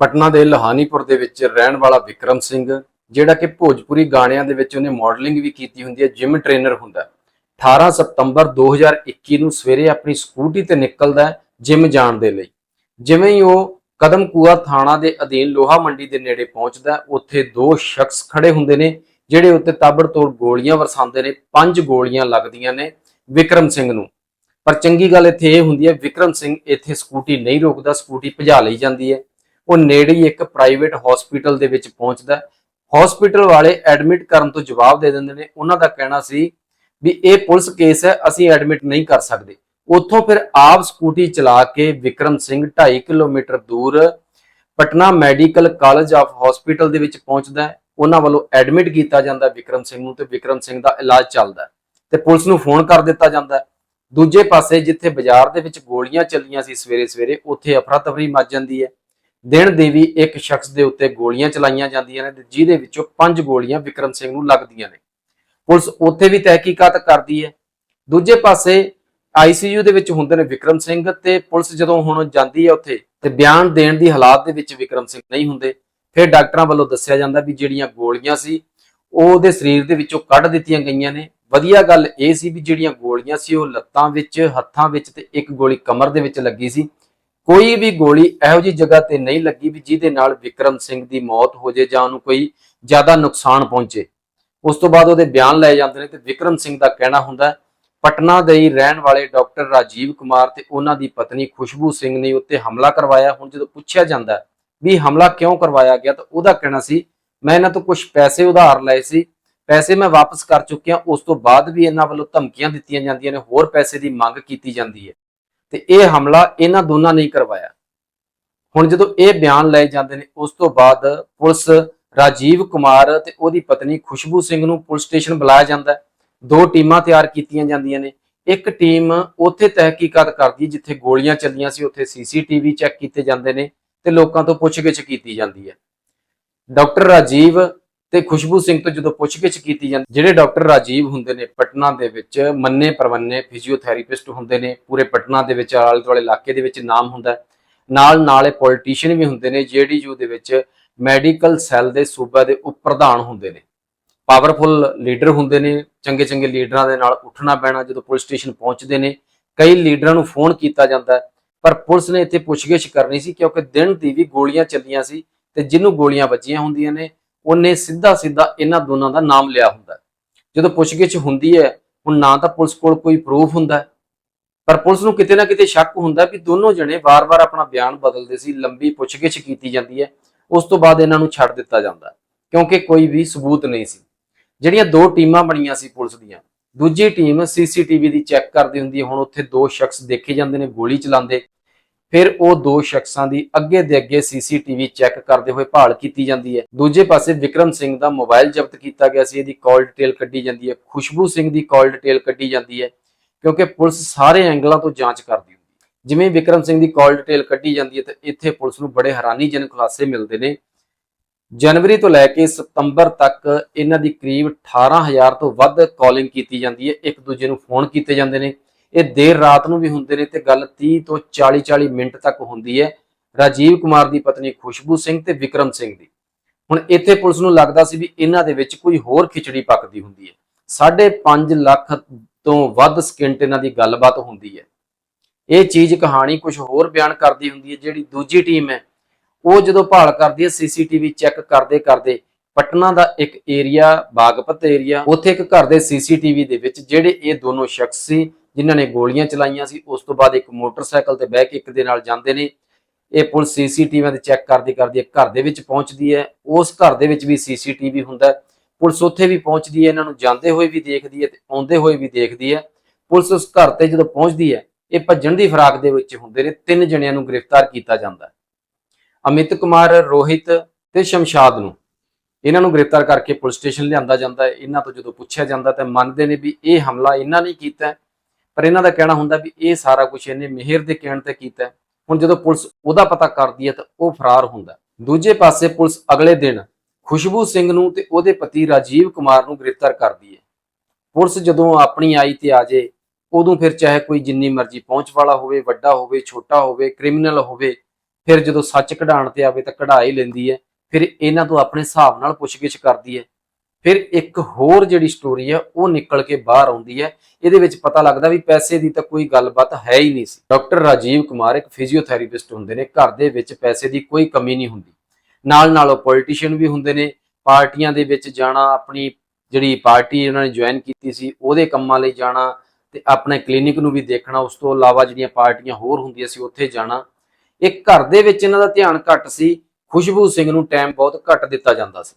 ਪਟਨਾ ਦੇ ਲੋਹਾਨੀਪੁਰ ਦੇ ਵਿੱਚ ਰਹਿਣ ਵਾਲਾ ਵਿਕਰਮ ਸਿੰਘ, ਜਿਹੜਾ ਕਿ ਭੋਜਪੁਰੀ ਗਾਣਿਆਂ ਦੇ ਵਿੱਚ ਉਹਨੇ ਮਾਡਲਿੰਗ ਵੀ ਕੀਤੀ ਹੁੰਦੀ ਹੈ ਜਿਮ ਟ੍ਰੇਨਰ ਹੁੰਦਾ ਹੈ। 18 ਸਤੰਬਰ 2021 ਨੂੰ ਸਵੇਰੇ ਆਪਣੀ ਸਕੂਟੀ ਤੇ ਨਿਕਲਦਾ ਜਿਮ ਜਾਣ ਦੇ ਲਈ। ਜਿਵੇਂ ਹੀ ਉਹ ਕਦਮ ਕੂਆ ਥਾਣਾ ਦੇ ਅਧੀਨ ਲੋਹਾ ਮੰਡੀ ਦੇ ਨੇੜੇ ਪਹੁੰਚਦਾ ਉੱਥੇ ਦੋ ਸ਼ਖਸ ਖੜੇ ਹੁੰਦੇ ਨੇ, ਜਿਹੜੇ ਉੱਤੇ ਤਾਬੜਤੋੜ ਗੋਲੀਆਂ ਵਰਸਾਉਂਦੇ ਨੇ, ਪੰਜ ਗੋਲੀਆਂ ਲੱਗਦੀਆਂ ਨੇ ਵਿਕਰਮ ਸਿੰਘ ਨੂੰ। ਪਰ ਚੰਗੀ ਗੱਲ ਇੱਥੇ ਇਹ ਹੁੰਦੀ ਹੈ, ਵਿਕਰਮ ਸਿੰਘ ਇੱਥੇ ਸਕੂਟੀ ਨਹੀਂ ਰੋਕਦਾ, ਸਕੂਟੀ ਭਜਾ ਲਈ ਜਾਂਦੀ ਹੈ। ਉਹ ਨੇੜੇ ਹੀ ਇੱਕ ਪ੍ਰਾਈਵੇਟ ਹਸਪੀਟਲ ਦੇ ਵਿੱਚ ਪਹੁੰਚਦਾ ਹਸਪੀਟਲ ਵਾਲੇ ਐਡਮਿਟ ਕਰਨ ਤੋਂ ਜਵਾਬ ਦੇ ਦਿੰਦੇ ਨੇ, ਉਹਨਾਂ ਦਾ ਕਹਿਣਾ ਸੀ ਵੀ ਇਹ ਪੁਲਿਸ ਕੇਸ ਹੈ, ਅਸੀਂ ਐਡਮਿਟ ਨਹੀਂ ਕਰ ਸਕਦੇ। ਉੱਥੋਂ ਫਿਰ ਆਪ ਸਕੂਟੀ ਚਲਾ ਕੇ ਵਿਕਰਮ ਸਿੰਘ 2.5 ਕਿਲੋਮੀਟਰ ਦੂਰ Patna medical college of hospital ਦੇ ਵਿੱਚ ਪਹੁੰਚਦਾ ਹੈ। ਉਹਨਾਂ ਵੱਲੋਂ ਐਡਮਿਟ ਕੀਤਾ ਜਾਂਦਾ ਵਿਕਰਮ ਸਿੰਘ ਨੂੰ ਤੇ ਵਿਕਰਮ ਸਿੰਘ ਦਾ ਇਲਾਜ ਚੱਲਦਾ ਹੈ ਤੇ ਪੁਲਿਸ ਨੂੰ ਫੋਨ ਕਰ ਦਿੱਤਾ ਜਾਂਦਾ ਦੂਜੇ ਪਾਸੇ ਜਿੱਥੇ ਬਾਜ਼ਾਰ ਦੇ ਵਿੱਚ ਗੋਲੀਆਂ ਚੱਲੀਆਂ ਸੀ ਸਵੇਰੇ ਸਵੇਰੇ ਉੱਥੇ ਅਫਰਾ ਤਫਰੀ ਮਚ ਜਾਂਦੀ ਹੈ। ਦਿਨ ਦੇ ਵੀ ਇੱਕ ਸ਼ਖਸ ਦੇ ਉੱਤੇ ਗੋਲੀਆਂ ਚਲਾਈਆਂ ਜਾਂਦੀਆਂ ਨੇ ਜਿਹਦੇ ਵਿੱਚੋਂ ਪੰਜ ਗੋਲੀਆਂ ਵਿਕਰਮ ਸਿੰਘ ਨੂੰ ਲੱਗਦੀਆਂ ਨੇ। ਪੁਲਿਸ ਉੱਥੇ ਵੀ ਤਹਿਕੀਕਾਤ ਕਰਦੀ ਹੈ। ਦੂਜੇ ਪਾਸੇ ਆਈਸੀਯੂ ਦੇ ਵਿੱਚ ਹੁੰਦੇ ਨੇ ਵਿਕਰਮ ਸਿੰਘ ਤੇ ਪੁਲਿਸ ਜਦੋਂ ਹੁਣ ਜਾਂਦੀ ਹੈ ਉੱਥੇ ਤੇ ਬਿਆਨ ਦੇਣ ਦੀ ਹਾਲਾਤ ਦੇ ਵਿੱਚ ਵਿਕਰਮ ਸਿੰਘ ਨਹੀਂ ਹੁੰਦੇ, ਫਿਰ ਡਾਕਟਰਾਂ ਵੱਲੋਂ ਦੱਸਿਆ ਜਾਂਦਾ ਵੀ ਜਿਹੜੀਆਂ ਗੋਲੀਆਂ ਸੀ, ਉਹ ਉਹਦੇ ਸਰੀਰ ਦੇ ਵਿੱਚੋਂ ਕੱਢ ਦਿੱਤੀਆਂ ਗਈਆਂ ਨੇ। ਵਧੀਆ ਗੱਲ ਇਹ ਸੀ ਵੀ ਜਿਹੜੀਆਂ ਗੋਲੀਆਂ ਸੀ, ਉਹ ਲੱਤਾਂ ਵਿੱਚ, ਹੱਥਾਂ ਵਿੱਚ ਤੇ ਇੱਕ ਗੋਲੀ ਕਮਰ ਦੇ ਵਿੱਚ ਲੱਗੀ ਸੀ। ਕੋਈ ਵੀ ਗੋਲੀ ਇਹੋ ਜੀ ਜਗ੍ਹਾ ਤੇ ਨਹੀਂ ਲੱਗੀ ਵੀ ਜਿਹਦੇ ਨਾਲ ਵਿਕਰਮ ਸਿੰਘ ਦੀ ਮੌਤ ਹੋ ਜੇ ਜਾਂ ਉਹਨੂੰ ਕੋਈ ਜ਼ਿਆਦਾ ਨੁਕਸਾਨ ਪਹੁੰਚੇ। ਉਸ ਤੋਂ ਬਾਅਦ ਉਹਦੇ ਬਿਆਨ ਲਏ ਜਾਂਦੇ ਨੇ ਤੇ ਵਿਕਰਮ ਸਿੰਘ ਦਾ ਕਹਿਣਾ ਹੁੰਦਾ ਪਟਨਾ ਦੇ ਹੀ ਰਹਿਣ ਵਾਲੇ ਡਾਕਟਰ ਰਾਜੀਵ ਕੁਮਾਰ ਤੇ ਉਹਨਾਂ ਦੀ ਪਤਨੀ ਖੁਸ਼ਬੂ ਸਿੰਘ ਨੇ ਉੱਤੇ ਹਮਲਾ ਕਰਵਾਇਆ। ਹੁਣ ਜਦੋਂ ਪੁੱਛਿਆ ਜਾਂਦਾ ਵੀ ਹਮਲਾ ਕਿਉਂ ਕਰਵਾਇਆ ਗਿਆ ਤਾਂ ਉਹਦਾ ਕਹਿਣਾ ਸੀ, ਮੈਂ ਇਹਨਾਂ ਤੋਂ ਕੁਝ ਪੈਸੇ ਉਧਾਰ ਲਏ ਸੀ, ਪੈਸੇ ਮੈਂ ਵਾਪਸ ਕਰ ਚੁੱਕਿਆ, ਉਸ ਤੋਂ ਬਾਅਦ ਵੀ ਇਹਨਾਂ ਵੱਲੋਂ ਧਮਕੀਆਂ ਦਿੱਤੀਆਂ ਜਾਂਦੀਆਂ ਨੇ, ਹੋਰ ਪੈਸੇ ਦੀ ਮੰਗ ਕੀਤੀ ਜਾਂਦੀ ਹੈ। ਤੇ ਇਹ ਹਮਲਾ ਇਹਨਾਂ ਦੋਨਾਂ ਨੇ ਹੀ ਕਰਵਾਇਆ। ਹੁਣ ਜਦੋਂ ਇਹ ਬਿਆਨ ਲਏ ਜਾਂਦੇ ਨੇ, ਉਸ ਤੋਂ ਬਾਅਦ ਪੁਲਿਸ ਰਾਜੀਵ ਕੁਮਾਰ ਤੇ ਉਹਦੀ ਪਤਨੀ ਖੁਸ਼ਬੂ ਸਿੰਘ ਨੂੰ ਪੁਲਿਸ ਸਟੇਸ਼ਨ ਬੁਲਾਇਆ ਜਾਂਦਾ ਹੈ। ਦੋ ਟੀਮਾਂ ਤਿਆਰ ਕੀਤੀਆਂ ਜਾਂਦੀਆਂ ਨੇ। ਇੱਕ ਟੀਮ ਉੱਥੇ ਤਹਿਕੀਕਾਤ ਕਰਦੀ ਜਿੱਥੇ ਗੋਲੀਆਂ ਚੱਲੀਆਂ ਸੀ, ਉੱਥੇ ਸੀਸੀਟੀਵੀ ਚੈੱਕ ਕੀਤੇ ਜਾਂਦੇ ਨੇ ਤੇ ਲੋਕਾਂ ਤੋਂ ਪੁੱਛਗਿੱਛ ਕੀਤੀ ਜਾਂਦੀ ਹੈ। ਡਾਕਟਰ ਰਾਜੀਵ ਤੇ ਖੁਸ਼ਬੂ ਸਿੰਘ ਤੋਂ ਜਦੋਂ ਪੁੱਛਗਿੱਛ ਕੀਤੀ ਜਾਂਦੀ, ਜਿਹੜੇ ਡਾਕਟਰ ਰਾਜੀਵ ਹੁੰਦੇ ਨੇ, ਪਟਨਾ ਦੇ ਵਿੱਚ ਮੰਨੇ ਪਰਵੰਨੇ ਫਿਜ਼ੀਓਥੈਰੇਪਿਸਟ ਹੁੰਦੇ ਨੇ, ਪੂਰੇ ਪਟਨਾ ਦੇ ਵਿੱਚ ਆਲੇ ਦੁਆਲੇ ਇਲਾਕੇ ਦੇ ਵਿੱਚ ਨਾਮ ਹੁੰਦਾ ਹੈ। ਨਾਲ ਨਾਲੇ ਪੋਲੀਟੀਸ਼ੀਅਨ ਵੀ ਹੁੰਦੇ ਨੇ, ਜੇਡੀਯੂ ਦੇ ਵਿੱਚ ਮੈਡੀਕਲ ਸੈੱਲ ਦੇ ਸੂਬਾ ਦੇ ਉਪ ਪ੍ਰਧਾਨ ਹੁੰਦੇ ਨੇ ਪਾਵਰਫੁਲ ਲੀਡਰ ਹੁੰਦੇ ਨੇ ਚੰਗੇ ਚੰਗੇ ਲੀਡਰਾਂ ਦੇ ਨਾਲ ਉੱਠਣਾ ਪੈਣਾ ਜਦੋਂ ਪੁਲਿਸ ਸਟੇਸ਼ਨ ਪਹੁੰਚਦੇ ਨੇ, ਕਈ ਲੀਡਰਾਂ ਨੂੰ ਫੋਨ ਕੀਤਾ ਜਾਂਦਾ ਪਰ ਪੁਲਿਸ ਨੇ ਇੱਥੇ ਪੁੱਛਗਿੱਛ ਕਰਨੀ ਸੀ ਕਿਉਂਕਿ ਦਿਨ ਦੀ ਵੀ ਗੋਲੀਆਂ ਚੱਲੀਆਂ ਸੀ ਤੇ ਜਿਹਨੂੰ ਗੋਲੀਆਂ ਵੱਜੀਆਂ ਹੁੰਦੀਆਂ ਨੇ ਉਹਨੇ ਸਿੱਧਾ ਸਿੱਧਾ ਇਹਨਾਂ ਦੋਨਾਂ ਦਾ ਨਾਮ ਲਿਆ ਹੁੰਦਾ ਜਦੋਂ ਪੁੱਛਗਿੱਛ ਹੁੰਦੀ ਹੈ, ਹੁਣ ਨਾ ਤਾਂ ਪੁਲਿਸ ਕੋਲ ਕੋਈ ਪ੍ਰੂਫ ਹੁੰਦਾ ਪਰ ਪੁਲਿਸ ਨੂੰ ਕਿਤੇ ਨਾ ਕਿਤੇ ਸ਼ੱਕ ਹੁੰਦਾ ਵੀ ਦੋਨੋਂ ਜਣੇ ਵਾਰ-ਵਾਰ ਆਪਣਾ ਬਿਆਨ ਬਦਲਦੇ ਸੀ, ਲੰਬੀ ਪੁੱਛਗਿੱਛ ਕੀਤੀ ਜਾਂਦੀ ਹੈ, ਉਸ ਤੋਂ ਬਾਅਦ ਇਹਨਾਂ ਨੂੰ ਛੱਡ ਦਿੱਤਾ ਜਾਂਦਾ ਕਿਉਂਕਿ ਕੋਈ ਵੀ ਸਬੂਤ ਨਹੀਂ ਸੀ। ਜਿਹੜੀਆਂ ਦੋ ਟੀਮਾਂ ਬਣੀਆਂ ਸੀ ਪੁਲਿਸ ਦੀਆਂ, ਦੂਜੀ ਟੀਮ ਸੀਸੀਟੀਵੀ ਦੀ ਚੈੱਕ ਕਰਦੀ ਹੁੰਦੀ ਹੈ, ਹੁਣ ਉੱਥੇ ਦੋ ਸ਼ਖਸ ਦੇਖੇ ਜਾਂਦੇ ਨੇ, ਗੋਲੀ ਚਲਾਉਂਦੇ। ਫਿਰ ਉਹ ਦੋ ਸ਼ਖਸਾਂ ਦੀ ਅੱਗੇ ਦੇ ਅੱਗੇ ਸੀਸੀਟੀਵੀ ਚੈੱਕ ਕਰਦੇ ਹੋਏ ਭਾਲ ਕੀਤੀ ਜਾਂਦੀ ਹੈ। ਦੂਜੇ ਪਾਸੇ ਵਿਕਰਮ ਸਿੰਘ ਦਾ ਮੋਬਾਈਲ ਜ਼ਬਤ ਕੀਤਾ ਗਿਆ ਸੀ। ਇਹਦੀ ਕਾਲ ਡਿਟੇਲ ਕੱਢੀ ਜਾਂਦੀ ਹੈ। ਖੁਸ਼ਬੂ ਸਿੰਘ ਦੀ ਕਾਲ ਡਿਟੇਲ ਕੱਢੀ ਜਾਂਦੀ ਹੈ ਕਿਉਂਕਿ ਪੁਲਿਸ ਸਾਰੇ ਐਂਗਲਾਂ ਤੋਂ ਜਾਂਚ ਕਰਦੀ ਹੁੰਦੀ ਹੈ। ਜਿਵੇਂ ਵਿਕਰਮ ਸਿੰਘ ਦੀ ਕਾਲ ਡਿਟੇਲ ਕੱਢੀ ਜਾਂਦੀ ਹੈ ਤਾਂ ਇੱਥੇ ਪੁਲਿਸ ਨੂੰ ਬੜੇ ਹੈਰਾਨੀਜਨਕ ਖੁਲਾਸੇ ਮਿਲਦੇ ਨੇ। ਜਨਵਰੀ ਤੋਂ ਲੈ ਕੇ ਸਤੰਬਰ ਤੱਕ ਇਹਨਾਂ ਦੀ ਕਰੀਬ 18000 ਤੋਂ ਵੱਧ ਕਾਲਿੰਗ ਕੀਤੀ ਜਾਂਦੀ ਹੈ। ਇੱਕ ਦੂਜੇ ਨੂੰ ਫੋਨ ਕੀਤੇ ਜਾਂਦੇ ਨੇ। ਇਹ ਦੇਰ ਰਾਤ ਨੂੰ ਵੀ ਹੁੰਦੇ ਨੇ ਤੇ ਗੱਲ 30 ਤੋਂ 40 40 ਮਿੰਟ ਤੱਕ ਹੁੰਦੀ ਹੈ। ਰਾਜੀਵ ਕੁਮਾਰ ਦੀ ਪਤਨੀ ਖੁਸ਼ਬੂ ਸਿੰਘ ਤੇ ਵਿਕਰਮ ਸਿੰਘ ਦੀ। ਹੁਣ ਇੱਥੇ ਪੁਲਿਸ ਨੂੰ ਲੱਗਦਾ ਸੀ ਵੀ ਇਹਨਾਂ ਦੇ ਵਿੱਚ ਕੋਈ ਹੋਰ ਖਿਚੜੀ ਪੱਕਦੀ ਹੁੰਦੀ ਹੈ। 5.5 ਲੱਖ ਤੋਂ ਵੱਧ ਸਕਿੰਟ ਇਹਨਾਂ ਦੀ ਗੱਲਬਾਤ ਹੁੰਦੀ ਹੈ। ਇਹ ਚੀਜ਼, ਕਹਾਣੀ ਕੁਝ ਹੋਰ ਬਿਆਨ ਕਰਦੀ ਹੁੰਦੀ ਹੈ, ਜਿਹੜੀ ਦੂਜੀ ਟੀਮ ਹੈ। ਉਹ ਜਦੋਂ ਭਾਲ ਕਰਦੀ ਹੈ, ਸੀਸੀਟੀਵੀ ਚੈੱਕ ਕਰਦੇ ਕਰਦੇ ਪਟਨਾ ਦਾ ਇੱਕ ਏਰੀਆ, ਬਾਗਪਤ ਏਰੀਆ, ਉੱਥੇ ਇੱਕ ਘਰ ਦੇ ਸੀਸੀਟੀਵੀ ਦੇ ਵਿੱਚ, ਜਿਹੜੇ ਇਹ ਦੋਨੋਂ ਸ਼ਖਸ ਸੀ ਜਿਨ੍ਹਾਂ ਨੇ ਗੋਲੀਆਂ ਚਲਾਈਆਂ ਸੀ, ਉਸ ਤੋਂ ਬਾਅਦ ਇੱਕ ਮੋਟਰਸਾਈਕਲ ਤੇ ਬਹਿ ਕੇ ਇੱਕ ਦੇ ਨਾਲ ਜਾਂਦੇ ਨੇ। ਇਹ ਪੁਲਿਸ ਸੀਸੀਟੀਵੀ ਤੇ ਚੈੱਕ ਕਰਦੀ ਕਰਦੀ ਘਰ ਦੇ ਵਿੱਚ ਪਹੁੰਚਦੀ ਹੈ। ਉਸ ਘਰ ਦੇ ਵਿੱਚ ਵੀ ਸੀਸੀਟੀਵੀ ਹੁੰਦਾ ਪੁਲਿਸ ਉੱਥੇ ਵੀ ਪਹੁੰਚਦੀ ਹੈ, ਇਹਨਾਂ ਨੂੰ ਜਾਂਦੇ ਹੋਏ ਵੀ ਦੇਖਦੀ ਹੈ ਤੇ ਆਉਂਦੇ ਹੋਏ ਵੀ ਦੇਖਦੀ ਹੈ। ਪੁਲਿਸ ਉਸ ਘਰ ਤੇ ਜਦੋਂ ਪਹੁੰਚਦੀ ਹੈ, ਇਹ ਭੱਜਣ ਦੀ ਫਰਾਕ ਦੇ ਵਿੱਚ ਹੁੰਦੇ ਨੇ। ਤਿੰਨ ਜਣਿਆਂ ਨੂੰ ਗ੍ਰਿਫਤਾਰ ਕੀਤਾ ਜਾਂਦਾ ਹੈ। ਅਮਿਤ ਕੁਮਾਰ, ਰੋਹਿਤ ਤੇ ਸ਼ਮਸ਼ਾਦ ਨੂੰ ਇਹਨਾਂ ਨੂੰ ਗ੍ਰਿਫਤਾਰ ਕਰਕੇ ਪੁਲਿਸ ਸਟੇਸ਼ਨ ਲਿਆਂਦਾ ਜਾਂਦਾ ਹੈ। ਇਹਨਾਂ ਤੋਂ ਜਦੋਂ ਪੁੱਛਿਆ ਜਾਂਦਾ ਤਾਂ ਮੰਨਦੇ ਨੇ ਵੀ ਇਹ ਹਮਲਾ ਇਹਨਾਂ ਨੇ ਕੀਤਾ ਪਰ ਇਹਨਾਂ ਦਾ ਕਹਿਣਾ ਹੁੰਦਾ ਵੀ ਇਹ ਸਾਰਾ ਕੁਝ ਇਹਨੇ ਮਿਹਰ ਦੇ ਕਹਿਣ ਤੇ ਕੀਤਾ ਹੁਣ ਜਦੋਂ ਪੁਲਿਸ ਉਹਦਾ ਪਤਾ ਕਰਦੀ ਹੈ ਤਾਂ ਉਹ ਫਰਾਰ ਹੁੰਦਾ ਦੂਜੇ ਪਾਸੇ ਪੁਲਿਸ ਅਗਲੇ ਦਿਨ ਖੁਸ਼ਬੂ ਸਿੰਘ ਨੂੰ ਤੇ ਉਹਦੇ ਪਤੀ ਰਾਜੀਵ ਕੁਮਾਰ ਨੂੰ ਗ੍ਰਿਫਤਾਰ ਕਰਦੀ ਹੈ। ਪੁਲਿਸ ਜਦੋਂ ਆਪਣੀ ਆਈ ਤੇ ਆ ਜੇ ਉਦੋਂ ਫਿਰ ਚਾਹੇ ਕੋਈ ਜਿੰਨੀ ਮਰਜ਼ੀ ਪਹੁੰਚ ਵਾਲਾ ਹੋਵੇ, ਵੱਡਾ ਹੋਵੇ, ਛੋਟਾ ਹੋਵੇ, ਕ੍ਰਿਮੀਨਲ ਹੋਵੇ, ਫਿਰ ਜਦੋਂ ਸੱਚ ਕਢਾਉਣ ਤੇ ਆਵੇ ਤਾਂ ਕਢਾਈ ਲੈਂਦੀ ਹੈ। ਫਿਰ ਇਹਨਾਂ ਤੋਂ ਆਪਣੇ ਹਿਸਾਬ ਨਾਲ ਪੁੱਛਗਿੱਛ ਕਰਦੀ ਹੈ। ਫਿਰ ਇੱਕ ਹੋਰ ਜਿਹੜੀ ਸਟੋਰੀ ਹੈ ਉਹ ਨਿਕਲ ਕੇ ਬਾਹਰ ਆਉਂਦੀ ਹੈ ਇਹਦੇ ਵਿੱਚ ਪਤਾ ਲੱਗਦਾ ਵੀ ਪੈਸੇ ਦੀ ਤਾਂ ਕੋਈ ਗੱਲਬਾਤ ਹੈ ਹੀ ਨਹੀਂ ਸੀ। ਡਾਕਟਰ ਰਾਜੀਵ ਕੁਮਾਰ ਇੱਕ ਫਿਜ਼ੀਓਥੈਰੇਪਿਸਟ ਹੁੰਦੇ ਨੇ, ਘਰ ਦੇ ਵਿੱਚ ਪੈਸੇ ਦੀ ਕੋਈ ਕਮੀ ਨਹੀਂ ਹੁੰਦੀ। ਨਾਲ ਨਾਲ ਉਹ ਪੋਲੀਟੀਸ਼ੀਅਨ ਵੀ ਹੁੰਦੇ ਨੇ, ਪਾਰਟੀਆਂ ਦੇ ਵਿੱਚ ਜਾਣਾ, ਆਪਣੀ ਜਿਹੜੀ ਪਾਰਟੀ ਉਹਨਾਂ ਨੇ ਜੁਆਇਨ ਕੀਤੀ ਸੀ, ਉਹਦੇ ਕੰਮਾਂ ਲਈ ਜਾਣਾ ਤੇ ਆਪਣੇ ਕਲੀਨਿਕ ਨੂੰ ਵੀ ਦੇਖਣਾ, ਉਸ ਤੋਂ ਇਲਾਵਾ ਜਿਹੜੀਆਂ ਪਾਰਟੀਆਂ ਹੋਰ ਹੁੰਦੀਆਂ ਸੀ, ਉੱਥੇ ਜਾਣਾ। ਇੱਕ ਘਰ ਦੇ ਵਿੱਚ ਇਹਨਾਂ ਦਾ ਧਿਆਨ ਘੱਟ ਸੀ, ਖੁਸ਼ਬੂ ਸਿੰਘ ਨੂੰ ਟਾਈਮ ਬਹੁਤ ਘੱਟ ਦਿੱਤਾ ਜਾਂਦਾ ਸੀ।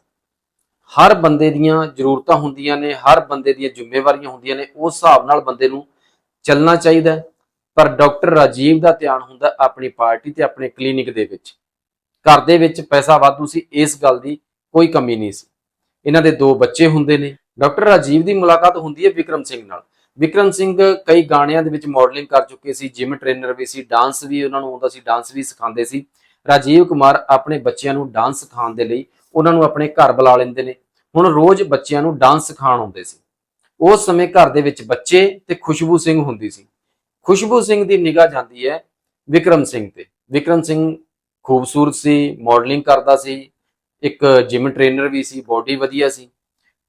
ਹਰ ਬੰਦੇ ਦੀਆਂ ਜ਼ਰੂਰਤਾਂ ਹੁੰਦੀਆਂ ਨੇ, ਹਰ ਬੰਦੇ ਦੀਆਂ ਜ਼ਿੰਮੇਵਾਰੀਆਂ ਹੁੰਦੀਆਂ ਨੇ, ਉਸ ਹਿਸਾਬ ਨਾਲ ਬੰਦੇ ਨੂੰ ਚੱਲਣਾ ਚਾਹੀਦਾ ਪਰ ਡਾਕਟਰ ਰਾਜੀਵ ਦਾ ਧਿਆਨ ਹੁੰਦਾ ਆਪਣੀ ਪਾਰਟੀ ਤੇ ਆਪਣੇ ਕਲੀਨਿਕ ਦੇ ਵਿੱਚ। ਘਰ ਦੇ ਵਿੱਚ ਪੈਸਾ ਵਾਧੂ ਸੀ, ਇਸ ਗੱਲ ਦੀ ਕੋਈ ਕਮੀ ਨਹੀਂ ਸੀ। ਇਹਨਾਂ ਦੇ ਦੋ ਬੱਚੇ ਹੁੰਦੇ ਨੇ। ਡਾਕਟਰ ਰਾਜੀਵ ਦੀ ਮੁਲਾਕਾਤ ਹੁੰਦੀ ਹੈ ਵਿਕਰਮ ਸਿੰਘ ਨਾਲ। ਵਿਕਰਮ ਸਿੰਘ ਕਈ ਗਾਣਿਆਂ ਦੇ ਵਿੱਚ ਮਾਡਲਿੰਗ ਕਰ ਚੁੱਕੇ ਸੀ ਜਿਮ ਟ੍ਰੇਨਰ ਵੀ ਸੀ ਡਾਂਸ ਵੀ ਉਹਨਾਂ ਨੂੰ ਆਉਂਦਾ ਸੀ ਡਾਂਸ ਵੀ ਸਿਖਾਉਂਦੇ ਸੀ। ਰਾਜੀਵ ਕੁਮਾਰ ਆਪਣੇ ਬੱਚਿਆਂ ਨੂੰ ਡਾਂਸ ਸਿਖਾਉਣ ਦੇ ਲਈ ਉਹਨਾਂ ਨੂੰ ਆਪਣੇ ਘਰ ਬੁਲਾ ਲੈਂਦੇ ਨੇ। ਹੁਣ ਰੋਜ਼ ਬੱਚਿਆਂ ਨੂੰ ਡਾਂਸ ਸਿਖਾਉਣ ਆਉਂਦੇ ਸੀ। ਉਸ ਸਮੇਂ ਘਰ ਦੇ ਵਿੱਚ ਬੱਚੇ ਤੇ ਖੁਸ਼ਬੂ ਸਿੰਘ ਹੁੰਦੀ ਸੀ। ਖੁਸ਼ਬੂ ਸਿੰਘ ਦੀ ਨਿਗਾਹ ਜਾਂਦੀ ਹੈ ਵਿਕਰਮ ਸਿੰਘ ਤੇ। ਵਿਕਰਮ ਸਿੰਘ ਖੂਬਸੂਰਤ ਸੀ ਮਾਡਲਿੰਗ ਕਰਦਾ ਸੀ, ਇੱਕ ਜਿਮ ਟ੍ਰੇਨਰ ਵੀ ਸੀ ਬਾਡੀ ਵਧੀਆ ਸੀ।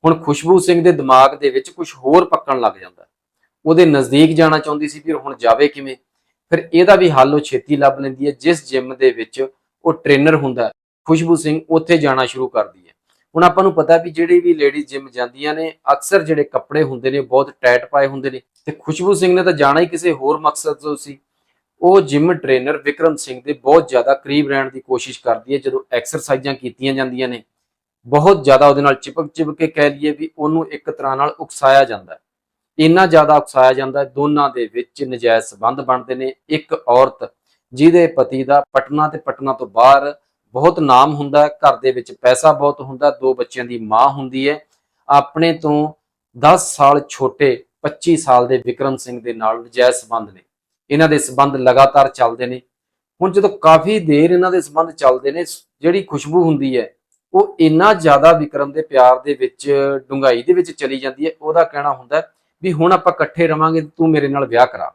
ਹੁਣ ਖੁਸ਼ਬੂ ਸਿੰਘ ਦੇ ਦਿਮਾਗ ਦੇ ਵਿੱਚ ਕੁਝ ਹੋਰ ਪੱਕਣ ਲੱਗ ਜਾਂਦਾ। ਉਹਦੇ ਨਜ਼ਦੀਕ ਜਾਣਾ ਚਾਹੁੰਦੀ ਸੀ, ਫਿਰ ਹੁਣ ਜਾਵੇ ਕਿਵੇਂ? ਫਿਰ ਇਹਦਾ ਵੀ ਹੱਲ ਉਹ ਛੇਤੀ ਲੱਭ ਲੈਂਦੀ ਹੈ, ਜਿਸ ਜਿਮ ਦੇ ਵਿੱਚ ਉਹ ਟ੍ਰੇਨਰ ਹੁੰਦਾ ਖੁਸ਼ਬੂ ਸਿੰਘ ਉੱਥੇ ਜਾਣਾ ਸ਼ੁਰੂ ਕਰਦੀ ਹੈ। ਹੁਣ ਆਪਾਂ ਨੂੰ ਪਤਾ ਵੀ ਜਿਹੜੀ ਵੀ ਲੇਡੀਜ਼ ਜਿਮ ਜਾਂਦੀਆਂ ਨੇ, ਅਕਸਰ ਜਿਹੜੇ ਕੱਪੜੇ ਹੁੰਦੇ ਨੇ ਬਹੁਤ ਟਾਈਟ ਪਾਏ ਹੁੰਦੇ ਨੇ। ਤੇ ਖੁਸ਼ਬੂ ਸਿੰਘ ਨੇ ਤਾਂ ਜਾਣਾ ਹੀ ਕਿਸੇ ਹੋਰ ਮਕਸਦ ਤੋਂ ਸੀ। ਉਹ ਜਿਮ ਟ੍ਰੇਨਰ ਵਿਕਰਮ ਸਿੰਘ ਦੇ ਬਹੁਤ ਜ਼ਿਆਦਾ ਕਰੀਬ ਰਹਿਣ ਦੀ ਕੋਸ਼ਿਸ਼ ਕਰਦੀ ਹੈ, ਜਦੋਂ ਐਕਸਰਸਾਈਜ਼ਾਂ ਕੀਤੀਆਂ ਜਾਂਦੀਆਂ ਨੇ। ਬਹੁਤ ਜ਼ਿਆਦਾ ਉਹਦੇ ਨਾਲ ਚਿਪਕ ਚਿਪਕ ਕੇ ਕਹਿ ਲਈਏ ਵੀ ਉਹਨੂੰ ਇੱਕ ਤਰ੍ਹਾਂ ਨਾਲ ਉਕਸਾਇਆ ਜਾਂਦਾ ਹੈ। ਇੰਨਾ ਜ਼ਿਆਦਾ ਉਕਸਾਇਆ ਜਾਂਦਾ ਦੋਨਾਂ ਦੇ ਵਿੱਚ ਨਜਾਇਜ਼ ਸਬੰਧ ਬਣਦੇ ਨੇ। ਇੱਕ ਔਰਤ ਜਿਹਦੇ ਪਤੀ ਦਾ ਪਟਨਾ ਤੇ ਪਟਨਾ ਤੋਂ ਬਾਹਰ ਬਹੁਤ ਨਾਮ ਹੁੰਦਾ ਘਰ ਦੇ ਵਿੱਚ ਪੈਸਾ ਬਹੁਤ ਹੁੰਦਾ ਦੋ ਬੱਚਿਆਂ ਦੀ ਮਾਂ ਹੁੰਦੀ ਹੈ। ਆਪਣੇ ਤੋਂ 10 ਸਾਲ ਛੋਟੇ 25 ਸਾਲ ਦੇ ਵਿਕਰਮ ਸਿੰਘ ਦੇ ਨਾਲ ਨਜਾਇਜ਼ ਸਬੰਧ ਨੇ। ਇਹਨਾਂ ਦੇ ਸਬੰਧ ਲਗਾਤਾਰ ਚੱਲਦੇ ਨੇ। ਹੁਣ ਜਦੋਂ ਕਾਫੀ ਦੇਰ ਇਹਨਾਂ ਦੇ ਸਬੰਧ ਚੱਲਦੇ ਨੇ, ਜਿਹੜੀ ਖੁਸ਼ਬੂ ਹੁੰਦੀ ਹੈ, ਉਹ ਇੰਨਾ ਜ਼ਿਆਦਾ ਵਿਕਰਮ ਦੇ ਪਿਆਰ ਦੇ ਵਿੱਚ ਡੁੰਗਾਈ ਦੇ ਵਿੱਚ ਚਲੀ ਜਾਂਦੀ ਹੈ, ਉਹਦਾ ਕਹਿਣਾ ਹੁੰਦਾ ਵੀ ਹੁਣ ਆਪਾਂ ਇਕੱਠੇ ਰਵਾਂਗੇ, ਤੂੰ ਮੇਰੇ ਨਾਲ ਵਿਆਹ ਕਰਾ।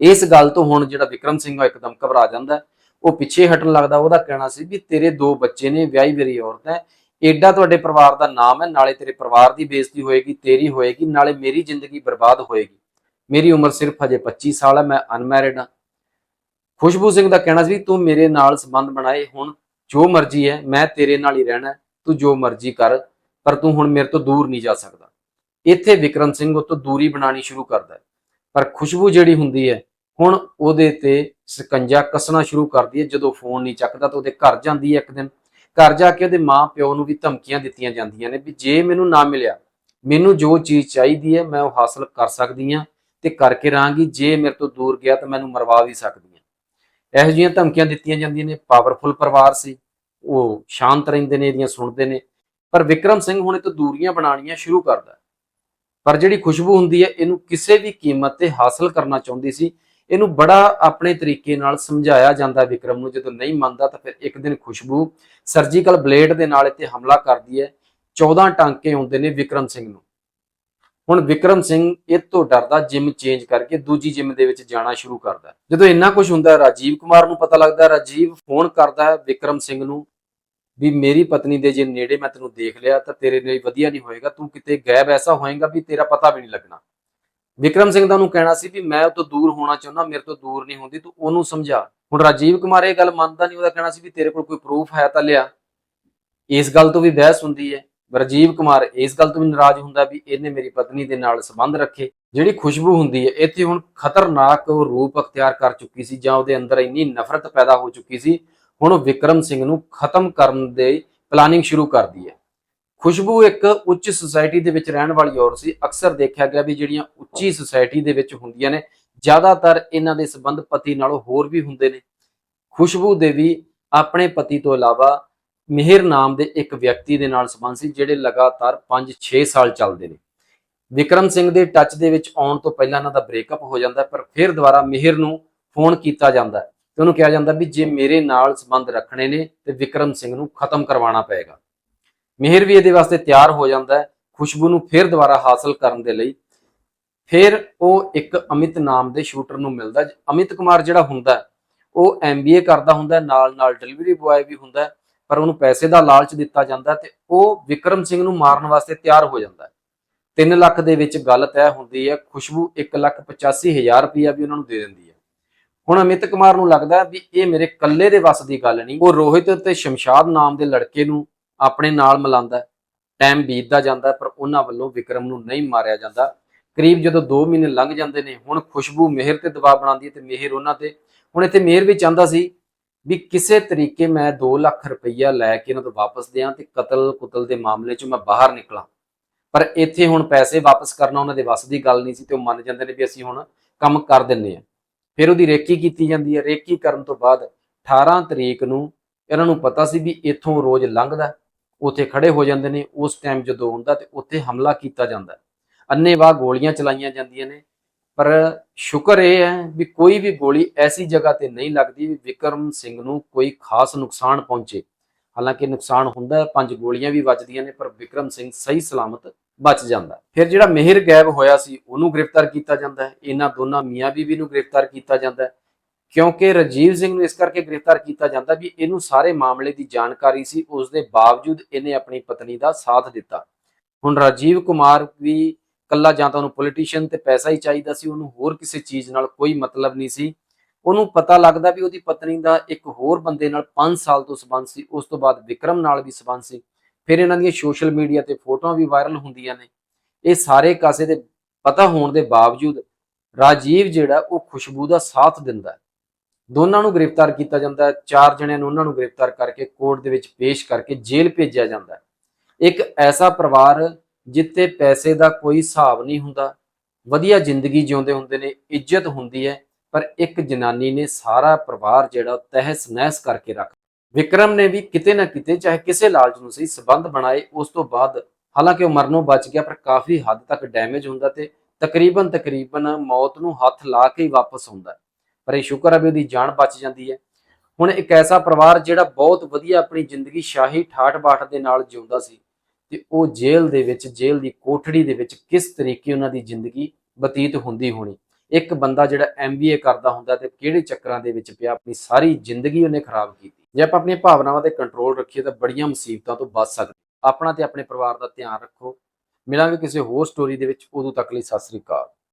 ਇਸ ਗੱਲ ਤੋਂ ਹੁਣ ਜਿਹੜਾ ਵਿਕਰਮ ਸਿੰਘ ਆ ਇੱਕਦਮ ਘਬਰਾ ਜਾਂਦਾ ਉਹ ਪਿੱਛੇ ਹਟਣ ਲੱਗਦਾ, ਉਹਦਾ ਕਹਿਣਾ ਸੀ ਵੀ ਤੇਰੇ ਦੋ ਬੱਚੇ ਨੇ, ਵਿਆਹੀ ਮੇਰੀ ਔਰਤ ਹੈ। ਏਡਾ ਤੁਹਾਡੇ ਪਰਿਵਾਰ ਦਾ ਨਾਮ ਹੈ, ਨਾਲੇ ਤੇਰੇ ਪਰਿਵਾਰ ਦੀ ਬੇਇੱਜ਼ਤੀ ਹੋਏਗੀ, ਤੇਰੀ ਹੋਏਗੀ, ਨਾਲੇ ਮੇਰੀ ਜ਼ਿੰਦਗੀ ਬਰਬਾਦ ਹੋਏਗੀ। ਮੇਰੀ ਉਮਰ ਸਿਰਫ ਹਜੇ 25 ਸਾਲ ਹੈ, ਮੈਂ ਅਨਮੈਰਿਡ ਹਾਂ। ਖੁਸ਼ਬੂ ਸਿੰਘ ਦਾ ਕਹਿਣਾ ਸੀ ਵੀ ਤੂੰ ਮੇਰੇ ਨਾਲ ਸੰਬੰਧ ਬਣਾਏ, ਹੁਣ ਜੋ ਮਰਜ਼ੀ ਹੈ, ਮੈਂ ਤੇਰੇ ਨਾਲ ਹੀ ਰਹਿਣਾ ਤੂੰ ਜੋ ਮਰਜ਼ੀ ਕਰ, ਪਰ ਤੂੰ ਹੁਣ ਮੇਰੇ ਤੋਂ ਦੂਰ ਨਹੀਂ ਜਾ ਸਕਦਾ। ਇੱਥੇ ਵਿਕਰਮ ਸਿੰਘ ਉਹ ਤੋਂ ਦੂਰੀ ਬਣਾਣੀ ਸ਼ੁਰੂ ਕਰਦਾ ਪਰ ਖੁਸ਼ਬੂ ਜਿਹੜੀ ਹੁੰਦੀ ਹੈ ਹੁਣ ਉਹਦੇ ਤੇ ਸਕੰਜਾ ਕੱਸਣਾ ਸ਼ੁਰੂ ਕਰਦੀ ਹੈ ਜਦੋਂ ਫੋਨ ਨਹੀਂ ਚੱਕਦਾ ਤਾਂ ਉਹਦੇ ਘਰ ਜਾਂਦੀ ਹੈ ਇੱਕ ਦਿਨ। ਘਰ ਜਾ ਕੇ ਉਹਦੇ ਮਾਂ ਪਿਓ ਨੂੰ ਵੀ ਧਮਕੀਆਂ ਦਿੱਤੀਆਂ ਜਾਂਦੀਆਂ ਨੇ ਵੀ ਜੇ ਮੈਨੂੰ ਨਾ ਮਿਲਿਆ, ਮੈਨੂੰ ਜੋ ਚੀਜ਼ ਚਾਹੀਦੀ ਹੈ ਮੈਂ ਉਹ ਹਾਸਲ ਕਰ ਸਕਦੀ ਹਾਂ ਤੇ ਕਰਕੇ ਰਹਾਂਗੀ, ਜੇ ਮੇਰੇ ਤੋਂ ਦੂਰ ਗਿਆ ਤਾਂ ਮੈਨੂੰ ਮਰਵਾ ਵੀ ਸਕਦੀ ਹਾਂ। ਇਹੋ ਜਿਹੀਆਂ ਧਮਕੀਆਂ ਦਿੱਤੀਆਂ ਜਾਂਦੀਆਂ ਨੇ ਪਾਵਰਫੁਲ ਪਰਿਵਾਰ ਸੀ, ਉਹ ਸ਼ਾਂਤ ਰਹਿੰਦੇ ਨੇ, ਇਹਦੀਆਂ ਸੁਣਦੇ ਨੇ। ਪਰ ਵਿਕਰਮ ਸਿੰਘ ਹੁਣ ਇਹ ਤੋਂ ਦੂਰੀਆਂ ਬਣਾਉਣੀਆਂ ਸ਼ੁਰੂ ਕਰਦਾ ਪਰ ਜਿਹੜੀ ਖੁਸ਼ਬੂ ਹੁੰਦੀ ਹੈ, ਇਹਨੂੰ ਕਿਸੇ ਵੀ ਕੀਮਤ ਤੇ ਹਾਸਲ ਕਰਨਾ ਚਾਹੁੰਦੀ ਸੀ ਇਹਨੂੰ ਬੜਾ ਆਪਣੇ ਤਰੀਕੇ ਨਾਲ ਸਮਝਾਇਆ ਜਾਂਦਾ ਵਿਕਰਮ ਨੂੰ। ਜਦੋਂ ਨਹੀਂ ਮੰਨਦਾ ਤਾਂ ਫਿਰ ਇੱਕ ਦਿਨ ਖੁਸ਼ਬੂ ਸਰਜੀਕਲ ਬਲੇਡ ਦੇ ਨਾਲ ਇੱਥੇ ਹਮਲਾ ਕਰਦੀ ਹੈ। 14 ਟਾਂਕੇ ਆਉਂਦੇ ਨੇ ਵਿਕਰਮ ਸਿੰਘ ਨੂੰ। ਹੁਣ ਵਿਕਰਮ ਸਿੰਘ ਇਹ ਤੋਂ ਡਰਦਾ ਜਿਮ ਚੇਂਜ ਕਰਕੇ ਦੂਜੀ ਜਿਮ ਦੇ ਵਿੱਚ ਜਾਣਾ ਸ਼ੁਰੂ ਕਰਦਾ ਜਦੋਂ ਇੰਨਾ ਕੁਝ ਹੁੰਦਾ ਰਾਜੀਵ ਕੁਮਾਰ ਨੂੰ ਪਤਾ ਲੱਗਦਾ ਰਾਜੀਵ ਫੋਨ ਕਰਦਾ ਹੈ ਵਿਕਰਮ ਸਿੰਘ ਨੂੰ ਵੀ ਮੇਰੀ ਪਤਨੀ ਦੇ ਜੇ ਨੇੜੇ ਮੈਂ ਤੈਨੂੰ ਦੇਖ ਲਿਆ ਤਾਂ ਤੇਰੇ ਲਈ ਵਧੀਆ ਨਹੀਂ ਹੋਏਗਾ। ਤੂੰ ਕਿਤੇ ਗਾਇਬ ਐਸਾ ਹੋਏਗਾ ਵੀ ਤੇਰਾ ਪਤਾ ਵੀ ਨਹੀਂ ਲੱਗਣਾ। ਵਿਕਰਮ ਸਿੰਘ ਦਾ ਉਹਨੂੰ ਕਹਿਣਾ ਸੀ ਵੀ ਮੈਂ ਉਹ ਤੋਂ ਦੂਰ ਹੋਣਾ ਚਾਹੁੰਦਾ, ਮੇਰੇ ਤੋਂ ਦੂਰ ਨਹੀਂ ਹੁੰਦੀ, ਤੂੰ ਉਹਨੂੰ ਸਮਝਾ। ਹੁਣ ਰਾਜੀਵ ਕੁਮਾਰ ਇਹ ਗੱਲ ਮੰਨਦਾ ਨਹੀਂ, ਉਹਦਾ ਕਹਿਣਾ ਸੀ ਵੀ ਤੇਰੇ ਕੋਲ ਕੋਈ ਪ੍ਰੂਫ ਹੈ ਤਾਂ ਲਿਆ। ਇਸ ਗੱਲ ਤੋਂ ਵੀ ਬਹਿਸ ਹੁੰਦੀ ਹੈ। ਰਾਜੀਵ ਕੁਮਾਰ ਇਸ ਗੱਲ ਤੋਂ ਵੀ ਨਾਰਾਜ਼ ਹੁੰਦਾ ਵੀ ਇਹਨੇ ਮੇਰੀ ਪਤਨੀ ਦੇ ਨਾਲ ਸੰਬੰਧ ਰੱਖੇ। ਜਿਹੜੀ ਖੁਸ਼ਬੂ ਹੁੰਦੀ ਹੈ, ਇੱਥੇ ਹੁਣ ਖਤਰਨਾਕ ਉਹ ਰੂਪ ਅਖਤਿਆਰ ਕਰ ਚੁੱਕੀ ਸੀ, ਜਾਂ ਉਹਦੇ ਅੰਦਰ ਇੰਨੀ ਨਫ਼ਰਤ ਪੈਦਾ ਹੋ ਚੁੱਕੀ ਸੀ, ਹੁਣ ਵਿਕਰਮ ਸਿੰਘ ਨੂੰ ਖਤਮ ਕਰਨ ਦੇ ਪਲਾਨਿੰਗ ਸ਼ੁਰੂ ਕਰਦੀ ਹੈ। ਖੁਸ਼ਬੂ ਇੱਕ ਉੱਚ ਸੁਸਾਇਟੀ ਦੇ ਵਿੱਚ ਰਹਿਣ ਵਾਲੀ ਔਰਤ ਸੀ। ਅਕਸਰ ਦੇਖਿਆ ਗਿਆ ਵੀ ਜਿਹੜੀਆਂ ਉੱਚੀ ਸੁਸਾਇਟੀ ਦੇ ਵਿੱਚ ਹੁੰਦੀਆਂ ਨੇ, ਜ਼ਿਆਦਾਤਰ ਇਹਨਾਂ ਦੇ ਸੰਬੰਧ ਪਤੀ ਨਾਲੋਂ ਹੋਰ ਵੀ ਹੁੰਦੇ ਨੇ। ਖੁਸ਼ਬੂ ਦੇ ਵੀ ਆਪਣੇ ਪਤੀ ਤੋਂ ਇਲਾਵਾ ਮਿਹਰ ਨਾਮ ਦੇ ਇੱਕ ਵਿਅਕਤੀ ਦੇ ਨਾਲ ਸੰਬੰਧ ਸੀ, ਜਿਹੜੇ ਲਗਾਤਾਰ 5-6 ਸਾਲ ਚੱਲਦੇ ਨੇ। ਵਿਕਰਮ ਸਿੰਘ ਦੇ ਟੱਚ ਦੇ ਵਿੱਚ ਆਉਣ ਤੋਂ ਪਹਿਲਾਂ ਇਹਨਾਂ ਦਾ ਬ੍ਰੇਕਅਪ ਹੋ ਜਾਂਦਾ, ਪਰ ਫਿਰ ਦੁਬਾਰਾ ਮਿਹਰ ਨੂੰ ਫੋਨ ਕੀਤਾ ਜਾਂਦਾ ਹੈ ਤੇ ਉਹਨੂੰ ਕਿਹਾ ਜਾਂਦਾ ਵੀ ਜੇ ਮੇਰੇ ਨਾਲ ਸੰਬੰਧ ਰੱਖਣੇ ਨੇ ਤੇ ਵਿਕਰਮ ਸਿੰਘ ਨੂੰ ਖਤਮ ਕਰਵਾਉਣਾ ਪਏਗਾ। ਮਿਹਰ ਵੀ ਇਹਦੇ ਵਾਸਤੇ ਤਿਆਰ ਹੋ ਜਾਂਦਾ ਹੈ ਖੁਸ਼ਬੂ ਨੂੰ ਫਿਰ ਦੁਬਾਰਾ ਹਾਸਲ ਕਰਨ ਦੇ ਲਈ। ਫਿਰ ਉਹ ਇੱਕ ਅਮਿਤ ਨਾਮ ਦੇ ਸ਼ੂਟਰ ਨੂੰ ਮਿਲਦਾ ਅਮਿਤ ਕੁਮਾਰ ਜਿਹੜਾ ਹੁੰਦਾ ਹੈ, ਉਹ ਐਮਬੀਏ ਕਰਦਾ ਹੁੰਦਾ ਨਾਲ ਨਾਲ ਡਿਲੀਵਰੀ ਬੁਆਏ ਵੀ ਹੁੰਦਾ ਪਰ ਉਹਨੂੰ ਪੈਸੇ ਦਾ ਲਾਲਚ ਦਿੱਤਾ ਜਾਂਦਾ ਹੈ ਤੇ ਉਹ ਵਿਕਰਮ ਸਿੰਘ ਨੂੰ ਮਾਰਨ ਵਾਸਤੇ ਤਿਆਰ ਹੋ ਜਾਂਦਾ ਹੈ। 3 ਲੱਖ ਦੇ ਵਿੱਚ ਗੱਲ ਤੈਅ ਹੁੰਦੀ ਹੈ ਖੁਸ਼ਬੂ 1 ਲੱਖ 85 ਹਜ਼ਾਰ ਰੁਪਇਆ ਵੀ ਉਹਨਾਂ ਨੂੰ ਦੇ ਦਿੰਦੀ ਹੈ। ਹੁਣ ਅਮਿਤ ਕੁਮਾਰ ਨੂੰ ਲੱਗਦਾ ਵੀ ਇਹ ਮੇਰੇ ਇਕੱਲੇ ਦੇ ਵੱਸ ਦੀ ਗੱਲ ਨਹੀਂ ਉਹ ਰੋਹਿਤ ਤੇ ਸ਼ਮਸ਼ਾਦ ਨਾਮ ਦੇ ਲੜਕੇ ਨੂੰ ਆਪਣੇ ਨਾਲ ਮਿਲਾਉਂਦਾ ਟਾਈਮ ਬੀਤਦਾ ਜਾਂਦਾ ਪਰ ਉਹਨਾਂ ਵੱਲੋਂ ਵਿਕਰਮ ਨੂੰ ਨਹੀਂ ਮਾਰਿਆ ਜਾਂਦਾ। ਕਰੀਬ ਜਦੋਂ 2 ਮਹੀਨੇ ਲੰਘ ਜਾਂਦੇ ਨੇ, ਹੁਣ ਖੁਸ਼ਬੂ ਮਿਹਰ ਤੇ ਦਬਾਅ ਬਣਾਉਂਦੀ ਹੈ ਤੇ ਮਿਹਰ ਉਹਨਾਂ ਤੇ। ਹੁਣ ਇੱਥੇ ਮਿਹਰ ਵੀ ਚਾਹੁੰਦਾ ਸੀ ਵੀ ਕਿਸੇ ਤਰੀਕੇ ਮੈਂ 2 ਲੱਖ ਰੁਪਈਆ ਲੈ ਕੇ ਇਹਨਾਂ ਤੋਂ ਵਾਪਸ ਦਿਆਂ ਤੇ ਕਤਲ ਕੁਤਲ ਦੇ ਮਾਮਲੇ 'ਚੋਂ ਮੈਂ ਬਾਹਰ ਨਿਕਲਾਂ। ਪਰ ਇੱਥੇ ਹੁਣ ਪੈਸੇ ਵਾਪਸ ਕਰਨਾ ਉਹਨਾਂ ਦੇ ਵੱਸ ਦੀ ਗੱਲ ਨਹੀਂ ਸੀ ਤੇ ਉਹ ਮੰਨ ਜਾਂਦੇ ਨੇ ਵੀ ਅਸੀਂ ਹੁਣ ਕੰਮ ਕਰ ਦਿੰਨੇ ਆ ਫਿਰ ਉਹਦੀ ਰੇਕੀ ਕੀਤੀ ਜਾਂਦੀ ਹੈ। ਰੇਕੀ ਕਰਨ ਤੋਂ ਬਾਅਦ 18 ਤਰੀਕ ਨੂੰ ਇਹਨਾਂ ਨੂੰ ਪਤਾ ਸੀ ਵੀ ਇੱਥੋਂ ਰੋਜ਼ ਲੰਘਦਾ ਉੱਥੇ ਖੜੇ ਹੋ ਜਾਂਦੇ ਨੇ, ਉਸ ਟਾਈਮ ਜਦੋਂ ਹੁੰਦਾ ਤੇ ਉੱਥੇ ਹਮਲਾ ਕੀਤਾ ਜਾਂਦਾ। ਅੰਨੇਵਾਹ ਗੋਲੀਆਂ ਚਲਾਈਆਂ ਜਾਂਦੀਆਂ ਨੇ, ਪਰ ਸ਼ੁਕਰ ਇਹ ਹੈ ਵੀ ਕੋਈ ਵੀ ਗੋਲੀ ਐਸੀ ਜਗ੍ਹਾ ਤੇ ਨਹੀਂ ਲੱਗਦੀ ਵੀ ਵਿਕਰਮ ਸਿੰਘ ਨੂੰ ਕੋਈ ਖਾਸ ਨੁਕਸਾਨ ਪਹੁੰਚੇ। ਹਾਲਾਂਕਿ ਨੁਕਸਾਨ ਹੁੰਦਾ ਹੈ ਪੰਜ ਗੋਲੀਆਂ ਵੀ ਵੱਜਦੀਆਂ ਨੇ, ਪਰ ਵਿਕਰਮ ਸਿੰਘ ਸਹੀ ਸਲਾਮਤ ਬਚ ਜਾਂਦਾ। ਫਿਰ ਜਿਹੜਾ ਮਿਹਰ ਗਾਇਬ ਹੋਇਆ ਸੀ, ਉਹਨੂੰ ਗ੍ਰਿਫਤਾਰ ਕੀਤਾ ਜਾਂਦਾ ਹੈ। ਇਹਨਾਂ ਦੋਨਾਂ ਮੀਆਂ ਬੀਬੀ ਨੂੰ ਗ੍ਰਿਫਤਾਰ ਕੀਤਾ ਜਾਂਦਾ ਹੈ। ਕਿਉਂਕਿ ਰਜੀਵ ਸਿੰਘ ਨੂੰ ਇਸ ਕਰਕੇ ਗ੍ਰਿਫਤਾਰ ਕੀਤਾ ਜਾਂਦਾ ਵੀ ਇਹਨੂੰ ਸਾਰੇ ਮਾਮਲੇ ਦੀ ਜਾਣਕਾਰੀ ਸੀ ਉਸ ਦੇ ਬਾਵਜੂਦ ਇਹਨੇ ਆਪਣੀ ਪਤਨੀ ਦਾ ਸਾਥ ਦਿੱਤਾ। ਹੁਣ ਰਾਜੀਵ ਕੁਮਾਰ ਵੀ ਕੱਲਾ ਜਾਂ ਤਾਂ ਉਹਨੂੰ ਪੋਲੀਟੀਸ਼ੀਅਨ ਤੇ ਪੈਸਾ ਹੀ ਚਾਹੀਦਾ ਸੀ, ਉਹਨੂੰ ਹੋਰ ਕਿਸੇ ਚੀਜ਼ ਨਾਲ ਕੋਈ ਮਤਲਬ ਨਹੀਂ ਸੀ। ਉਹਨੂੰ ਪਤਾ ਲੱਗਦਾ ਵੀ ਉਹਦੀ ਪਤਨੀ ਦਾ ਇੱਕ ਹੋਰ ਬੰਦੇ ਨਾਲ 5 ਸਾਲ ਤੋਂ ਸਬੰਧ ਸੀ, ਉਸ ਤੋਂ ਬਾਅਦ ਵਿਕਰਮ ਨਾਲ ਵੀ ਸਬੰਧ ਸੀ। ਫਿਰ ਇਹਨਾਂ ਦੀਆਂ ਸੋਸ਼ਲ ਮੀਡੀਆ ਤੇ ਫੋਟੋਆਂ ਵੀ ਵਾਇਰਲ ਹੁੰਦੀਆਂ ਨੇ। ਇਹ ਸਾਰੇ ਕਾਸੇ ਦੇ ਪਤਾ ਹੋਣ ਦੇ ਬਾਵਜੂਦ ਰਾਜੀਵ ਜਿਹੜਾ ਉਹ ਖੁਸ਼ਬੂ ਦਾ ਸਾਥ ਦਿੰਦਾ। ਦੋਨਾਂ ਨੂੰ ਗ੍ਰਿਫਤਾਰ ਕੀਤਾ ਜਾਂਦਾ ਹੈ। ਚਾਰ ਜਣਿਆਂ ਨੂੰ ਉਹਨਾਂ ਨੂੰ ਗ੍ਰਿਫਤਾਰ ਕਰਕੇ ਕੋਰਟ ਦੇ ਵਿੱਚ ਪੇਸ਼ ਕਰਕੇ ਜੇਲ੍ਹ ਭੇਜਿਆ ਜਾਂਦਾ ਹੈ। ਇੱਕ ਐਸਾ ਪਰਿਵਾਰ ਜਿੱਤੇ ਪੈਸੇ ਦਾ ਕੋਈ ਹਿਸਾਬ ਨਹੀਂ ਹੁੰਦਾ, ਵਧੀਆ ਜ਼ਿੰਦਗੀ ਜਿਉਂਦੇ ਹੁੰਦੇ ਨੇ, ਇੱਜ਼ਤ ਹੁੰਦੀ ਹੈ, ਪਰ ਇੱਕ ਜਨਾਨੀ ਨੇ ਸਾਰਾ ਪਰਿਵਾਰ ਜਿਹੜਾ ਤਹਿਸ ਨਹਿਸ ਕਰਕੇ ਰੱਖ ਵਿਕਰਮ ਨੇ ਵੀ ਕਿਤੇ ਨਾ ਕਿਤੇ, ਚਾਹੇ ਕਿਸੇ ਲਾਲਚ ਨੂੰ ਸਹੀ ਸਬੰਧ ਬਣਾਏ, ਉਸ ਤੋਂ ਬਾਅਦ ਹਾਲਾਂਕਿ ਉਹ ਮਰਨੋਂ ਬਚ ਗਿਆ, ਪਰ ਕਾਫੀ ਹੱਦ ਤੱਕ ਡੈਮੇਜ ਹੁੰਦਾ ਤੇ ਤਕਰੀਬਨ ਤਕਰੀਬਨ ਮੌਤ ਨੂੰ ਹੱਥ ਲਾ ਕੇ ਹੀ ਵਾਪਸ ਆਉਂਦਾ ਪਰ ਇਹ ਸ਼ੁਕਰ ਹੈ ਵੀ ਉਹਦੀ ਜਾਨ ਬਚ ਜਾਂਦੀ ਹੈ। ਹੁਣ ਇੱਕ ਐਸਾ ਪਰਿਵਾਰ ਜਿਹੜਾ ਬਹੁਤ ਵਧੀਆ ਆਪਣੀ ਜ਼ਿੰਦਗੀ ਸ਼ਾਹੀ ਠਾਠ ਬਾਠ ਦੇ ਨਾਲ ਜਿਉਂਦਾ ਸੀ ਤੇ ਉਹ ਜੇਲ੍ਹ ਦੇ ਵਿੱਚ, ਜੇਲ੍ਹ ਦੀ ਕੋਠੜੀ ਦੇ ਵਿੱਚ ਕਿਸ ਤਰੀਕੇ ਉਹਨਾਂ ਦੀ ਜ਼ਿੰਦਗੀ ਬਤੀਤ ਹੁੰਦੀ ਹੋਣੀ। ਇੱਕ ਬੰਦਾ ਜਿਹੜਾ ਐਮਬੀਏ ਕਰਦਾ ਹੁੰਦਾ ਤੇ ਕਿਹੜੇ ਚੱਕਰਾਂ ਦੇ ਵਿੱਚ ਪਿਆ, ਆਪਣੀ ਸਾਰੀ ਜ਼ਿੰਦਗੀ ਉਹਨੇ ਖਰਾਬ ਕੀਤੀ। ਜੇ ਆਪਾਂ ਆਪਣੀਆਂ ਭਾਵਨਾਵਾਂ ਤੇ ਕੰਟਰੋਲ ਰੱਖੀਏ ਤਾਂ ਬੜੀਆਂ ਮੁਸੀਬਤਾਂ ਤੋਂ ਬਚ ਸਕਦੇ ਆਪਣਾ ਤੇ ਆਪਣੇ ਪਰਿਵਾਰ ਦਾ ਧਿਆਨ ਰੱਖੋ। ਮਿਲਾਂਗੇ ਕਿਸੇ ਹੋਰ ਸਟੋਰੀ ਦੇ ਵਿੱਚ। ਉਦੋਂ ਤੱਕ ਲਈ ਸਤਿ ਸ੍ਰੀ ਅਕਾਲ।